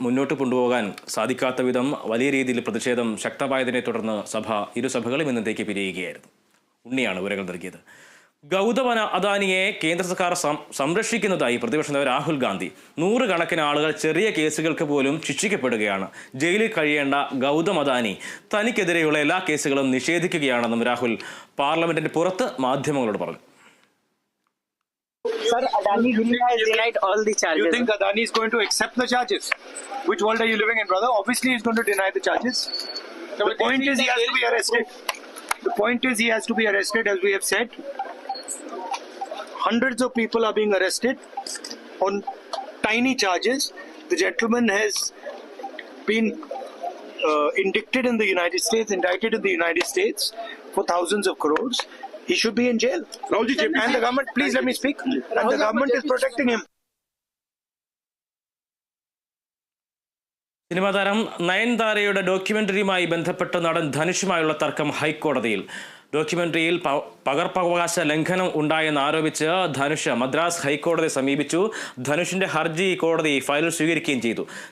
മുന്നോട്ട് കൊണ്ടുപോകാൻ സാധിക്കാത്ത വിധം വലിയ രീതിയിൽ പ്രതിഷേധം ശക്തമായതിനെ തുടർന്ന് സഭ ഇരുസഭകളും ഇന്നത്തേക്ക് പിരിയുകയായിരുന്നു. ഉണ്ണിയാണ് വിവരങ്ങൾ നൽകിയത്. ഗൗതമ അദാനിയെ കേന്ദ്ര സർക്കാർ സംരക്ഷിക്കുന്നതായി പ്രതിപക്ഷ നേതാവ് രാഹുൽ ഗാന്ധി നൂറുകണക്കിന് ആളുകൾ ചെറിയ കേസുകൾക്ക് പോലും ശിക്ഷിക്കപ്പെടുകയാണ്. ജയിലിൽ കഴിയേണ്ട ഗൗതം അദാനി തനിക്കെതിരെയുള്ള എല്ലാ കേസുകളും നിഷേധിക്കുകയാണെന്നും രാഹുൽ പാർലമെന്റിന്റെ പുറത്ത് മാധ്യമങ്ങളോട് പറഞ്ഞു. Sir, Adani Villa has denied all the charges. You think Adani is going to accept the charges? Which world are you living in, brother? Obviously, he's going to deny the charges. The point is, he has to be arrested. The point is, he has to be arrested, as we have said. Hundreds of people are being arrested on tiny charges. The gentleman has been uh, indicted in the United States, indicted in the United States for thousands of crores. He should be in jail. And the government, please let me speak. And the government is protecting him. Cinema താരം നയൻതാരയുടെ ഡോക്യുമെന്ററിയുമായി ബന്ധപ്പെട്ട് നടൻ ധനുഷുമായുള്ള തർക്കം ഹൈക്കോടതിയിൽ ഡോക്യുമെന്ററിയിൽ പകർപ്പവകാശ ലംഘനം ഉണ്ടായെന്ന് ആരോപിച്ച് ധനുഷ് മദ്രാസ് ഹൈക്കോടതിയെ സമീപിച്ചു ധനുഷിന്റെ ഹർജി കോടതി ഫയലിൽ സ്വീകരിക്കുകയും ചെയ്തു